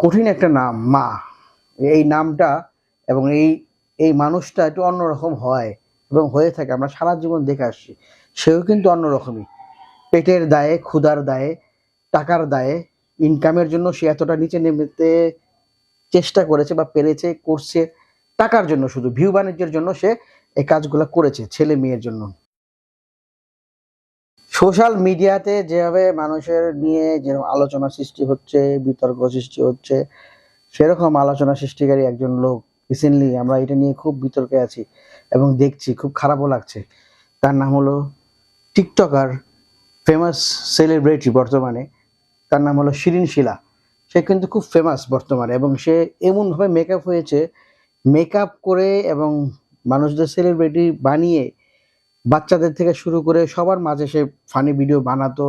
কঠিন একটা নাম, মা। এই নামটা এবং এই এই মানুষটা একটু অন্যরকম হয় এবং হয়ে থাকে। আমরা সারা জীবন দেখে আসছি। সেও কিন্তু অন্যরকমই। পেটের দায়ে, ক্ষুধার দায়ে, টাকার দায়ে ইনকামের জন্য সে এতটা নিচে নেমেতে চেষ্টা করেছে বা পেরেছে, করছে, টাকার জন্য শুধু ভিউ বাণিজ্যের জন্য সে এই কাজগুলো করেছে ছেলে মেয়ের জন্য। সোশ্যাল মিডিয়াতে যেভাবে মানুষের নিয়ে যেরকম আলোচনা সৃষ্টি হচ্ছে, বিতর্ক সৃষ্টি হচ্ছে, সেরকম আলোচনা সৃষ্টিকারী একজন লোক রিসেন্টলি আমরা এটা নিয়ে খুব বিতর্কে আছি এবং দেখছি, খুব খারাপও লাগছে। তার নাম হলো টিকটকার ফেমাস সেলিব্রিটি বর্তমানে। তার নাম হলো শিরিন শিলা। সে কিন্তু খুব ফেমাস বর্তমানে এবং সে এমনভাবে মেকআপ হয়েছে মেকআপ করে এবং মানুষদের সেলিব্রিটি বানিয়ে বাচ্চাদের থেকে শুরু করে সবার মাঝে সে ফানি ভিডিও বানাতো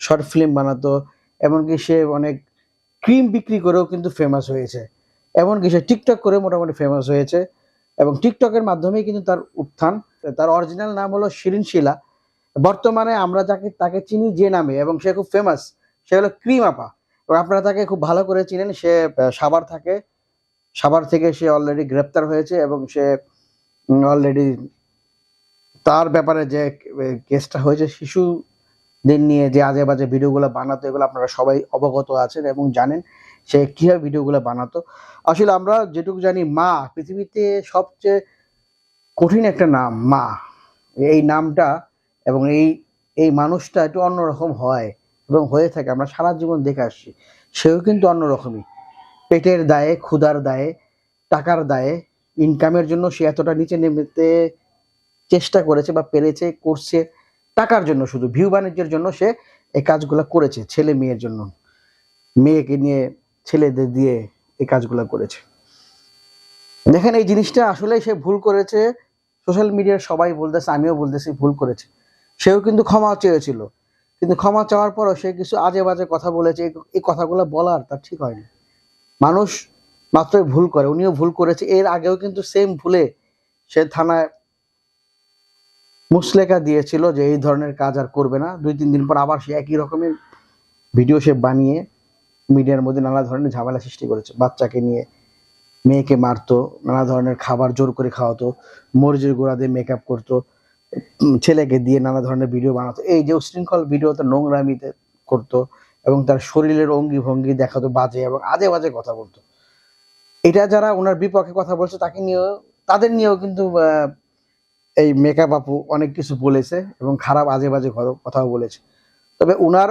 শর্ট ফিল্ম বানাতো, এমনকি সে অনেক ক্রিম বিক্রি করেও কিন্তু ফেমাস হয়েছে। এমনকি সে টিকটক করে মোটামুটি ফেমাস হয়েছে। এবং টিকটকের মাধ্যমেই কিন্তু তার উত্থান, তার অরিজিনাল নাম হলো শিরিন শিলা। বর্তমানে আমরা যাকে, তাকে চিনি যে নামে, এবং সে খুব ফেমাস সে হলো ক্রিম আপা। এবং আপনারা তাকে খুব ভালো করে চিনেন, সে সাভার থাকে। সাভার থেকে সে অলরেডি গ্রেপ্তার হয়েছে, এবং সে অলরেডি তার ব্যাপারে যে কেসটা হয়েছে, শিশুদের নিয়ে যে আজে বাজে ভিডিওগুলো বানাতো, এগুলো আপনারা সবাই অবগত আছেন এবং জানেন সে কীভাবে ভিডিওগুলো বানাতো। আসলে আমরা যেটুকু জানি, মা পৃথিবীতে সবচেয়ে কঠিন একটা নাম, মা। এই নামটা এবং এই এই মানুষটা একটু অন্যরকম হয় এবং হয়ে থাকে। আমরা সারা জীবন দেখে আসছি, সেও কিন্তু অন্যরকমই। পেটের দায়ে, ক্ষুধার দায়ে, টাকার দায়ে ইনকামের জন্য সে এতটা নিচে নেমেতে চেষ্টা করেছে বা পেরেছে, করছে, টাকার জন্য শুধু, ভিউ বাণিজ্যের জন্য সে এই কাজগুলো করেছে, ছেলে মেয়ের জন্য। মেয়েকে নিয়ে ছেলেদের দিয়ে এই কাজগুলো করেছে। দেখেন, এই জিনিসটা আসলে সে ভুল করেছে। সোশ্যাল মিডিয়ার সবাই বলতেছে, আমিও বলতেছি, ভুল করেছে। সেও কিন্তু ক্ষমা চেয়েছিল। কিন্তু ক্ষমা চাওয়ার পরও সে কিছু আজে বাজে কথা বলেছে এই- কথাগুলো বলার তার ঠিক হয়নি। মানুষ মাত্রই ভুল করে, উনিও ভুল করেছে। এর আগেও কিন্তু সেম ভুলে সে থানায় মুসলেকা দিয়েছিল যে এই ধরনের কাজ আর করবে না। দুই, তিন দিন পর আবার সে একই রকমের ভিডিও সে বানিয়ে মিডিয়ার মধ্যে নানা ধরনের ঝামেলা সৃষ্টি করেছে। বাচ্চাকে নিয়ে মেয়েকে মারতো, নানা ধরনের খাবার জোর করে খাওয়াতো, মরিচের গোড়া দিয়ে মেকআপ করতো ছেলেকে দিয়ে নানা ধরনের ভিডিও বানাতো। এই যে উশৃঙ্খল ভিডিওতে নোংরামিতে করতো এবং তার শরীরের অঙ্গি ভঙ্গি দেখাতো বাজে এবং আজে বাজে কথা বলতো। এটা যারা ওনার বিপক্ষে কথা বলছে, তাকে নিয়েও তাদের নিয়েও কিন্তু এই মেকআপ আপু অনেক কিছু বলেছে এবং খারাপ আজে বাজে কথাও বলেছে। তবে উনার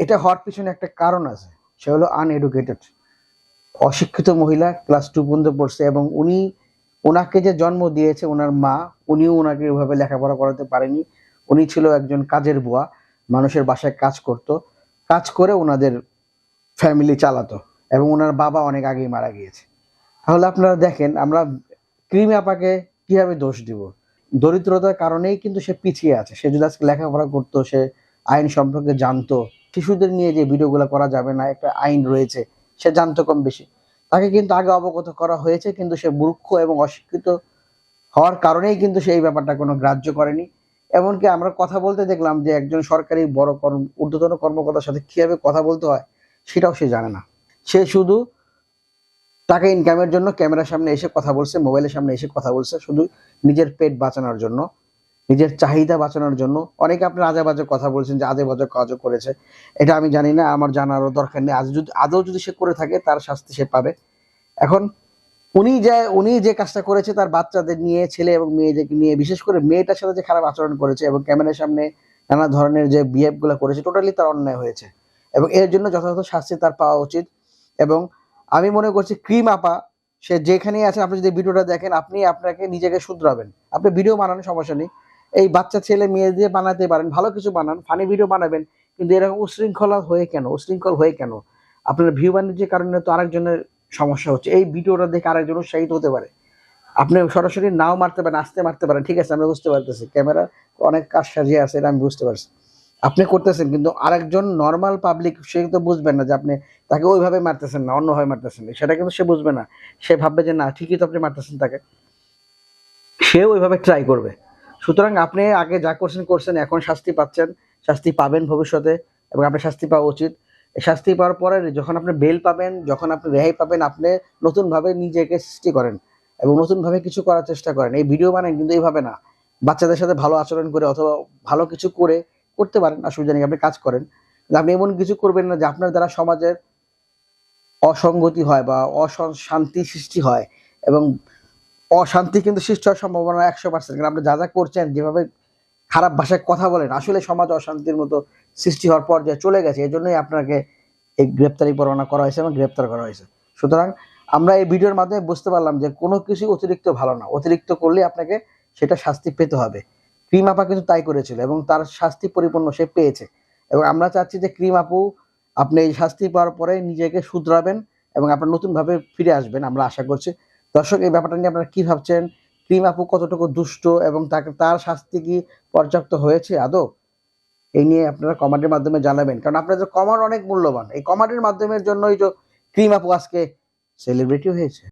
এটা হওয়ার পিছনে একটা কারণ আছে। সে হলো আনএডুকেটেড অশিক্ষিত মহিলা ক্লাস টু পর্যন্ত পড়ছে এবং উনি ওনাকে যে জন্ম দিয়েছে ওনার মা, উনিও ওনাকে ওইভাবে লেখাপড়া করাতে পারেনি। উনি ছিল একজন কাজের বুয়া, মানুষের বাসায় কাজ করত। কাজ করে ওনাদের ফ্যামিলি চালাতো এবং ওনার বাবা অনেক আগেই মারা গিয়েছে। তাহলে আপনারা দেখেন, আমরা ক্রিমি আপাকে কীভাবে দোষ দিব? দরিদ্রতার কারণেই কিন্তু সে পিছিয়ে আছে। সে যদি আজকে লেখাপড়া করতো, সে আইন সম্পর্কে জানতো, শিশুদের নিয়ে যে ভিডিওগুলো করা যাবে না, একটা আইন রয়েছে, সে জানতো কম বেশি। তাকে কিন্তু আগে অবগত করা হয়েছে, কিন্তু সে মূর্খ এবং অশিক্ষিত হওয়ার কারণেই কিন্তু সে এই ব্যাপারটা কোনো গ্রাহ্য করেনি। এমনকি আমরা কথা বলতে দেখলাম যে একজন সরকারি বড় কর্ম, ঊর্ধ্বতন কর্মকর্তার সাথে কীভাবে কথা বলতে হয়, সেটাও সে জানে না। সে শুধু টাকা ইনকামের জন্য ক্যামেরার সামনে এসে কথা বলছে মোবাইলের সামনে এসে কথা বলছে, শুধু নিজের পেট বাঁচানোর জন্য, নিজের চাহিদা বাঁচানোর জন্য। অনেকে আপনার আজে বাজে কথা বলছেন যে আজে বাজে কাজও করেছে। এটা আমি জানি না, আমার জানারও দরকার নেই। আজ যদি, আদৌ যদি সে করে থাকে, তার শাস্তি সে পাবে। এখন উনি যে উনি যে কাজটা করেছে, তার বাচ্চাদের নিয়ে, ছেলে এবং মেয়েদেরকে নিয়ে, বিশেষ করে মেয়েটার সাথে যে খারাপ আচরণ করেছে এবং ক্যামেরার সামনে নানা ধরনের যে বিহেভগুলো করেছে টোটালি তার অন্যায় হয়েছে। এবং এর জন্য যথাযথ শাস্তি তার পাওয়া উচিত। এবং আমি মনে করছি ক্রিম আপা, সে যেখানেই আছে, আপনি যদি ভিডিওটা দেখেন, আপনি আপনাকে নিজেকে শুধরাবেন। আপনি ভিডিও বানানোর সমস্যা নেই। এই বাচ্চা, ছেলে, মেয়ে দিয়ে বানাতে পারেন, ভালো কিছু বানান ফানি ভিডিও বানাবেন, কিন্তু এরকম উশৃঙ্খলা হয়ে কেন? উশৃঙ্খল হয়ে কেন? আপনার ভিউ বাণিজ্যের কারণে তো আরেকজনের সমস্যা হচ্ছে। এই ভিডিওটা দেখে আরেকজন উৎসাহিত হতে পারে। আপনি সরাসরি নাও মারতে পারেন, আসতে মারতে পারেন, ঠিক আছে? আমরা বুঝতে পারতেছি। ক্যামেরা অনেক কাজ সাজিয়ে আছে, এটা আমি বুঝতে পারছি। আপনি করতেছেন, কিন্তু আরেকজন নর্মাল পাবলিক সে তো বুঝবেন না যে আপনি তাকে ওইভাবে মারতেছেন না, অন্যভাবে মারতেছেন সেটা কিন্তু সে বুঝবে না। সে ভাববে যে, না, ঠিকই তো আপনি মারতেছেন তাকে। সে ওইভাবে ট্রাই করবে। সুতরাং আপনি আগে যা করছেন করছেন, এখন শাস্তি পাচ্ছেন, শাস্তি পাবেন ভবিষ্যতে এবং আপনার শাস্তি পাওয়া উচিত। শাস্তি পাওয়ার পরে যখন আপনি বেল পাবেন, যখন আপনি রেহাই পাবেন, আপনি নতুনভাবে নিজেকে সৃষ্টি করেন এবং নতুনভাবে কিছু করার চেষ্টা করেন। এই ভিডিও বানান কিন্তু এইভাবে না। বাচ্চাদের সাথে ভালো আচরণ করে অথবা ভালো কিছু করে করতে পারেন অসুবিধা নেই আপনি কাজ করেন। আপনি এমন কিছু করবেন না যে আপনার দ্বারা সমাজের অসঙ্গতি হয় বা অশান্তি সৃষ্টি হয় এবং অশান্তি কিন্তু সৃষ্টি হওয়ার সম্ভাবনা একশো পার্সেন্ট কারণ আপনি যা যা করছেন, যেভাবে খারাপ ভাষায় কথা বলেন, আসলে সমাজ অশান্তির মতো সৃষ্টি হওয়ার পর্যায়ে চলে গেছে। এই জন্যই আপনাকে এই গ্রেপ্তারি পরোয়ানা করা হয়েছে এবং গ্রেপ্তার করা হয়েছে। সুতরাং আমরা এই ভিডিওর মাধ্যমে বুঝতে পারলাম যে কোনো কিছু অতিরিক্ত ভালো না। অতিরিক্ত করলে আপনাকে সেটা শাস্তি পেতে হবে। ক্রিম আপা কিন্তু তাই করেছিল এবং তার শাস্তি পরিপূর্ণ সে পেয়েছে। এবং আমরা চাচ্ছি যে ক্রিম আপু, আপনি এই শাস্তি পাওয়ার পরে নিজেকে শুধরাবেন এবং আপনার নতুনভাবে ফিরে আসবেন আমরা আশা করছি। দর্শক, এই ব্যাপারটা নিয়ে আপনারা কি ভাবছেন? ক্রিম আপু কতটুকু দুষ্ট এবং তাকে, তার শাস্তি কি পর্যাপ্ত হয়েছে? আদৌ? এই নিয়ে আপনারা কমেন্টের মাধ্যমে জানাবেন। কারণ আপনাদের কমেন্ট অনেক মূল্যবান। এই কমেন্টের মাধ্যমের জন্যই তো ক্রিম আপু আজকে সেলিব্রিটি হয়েছে।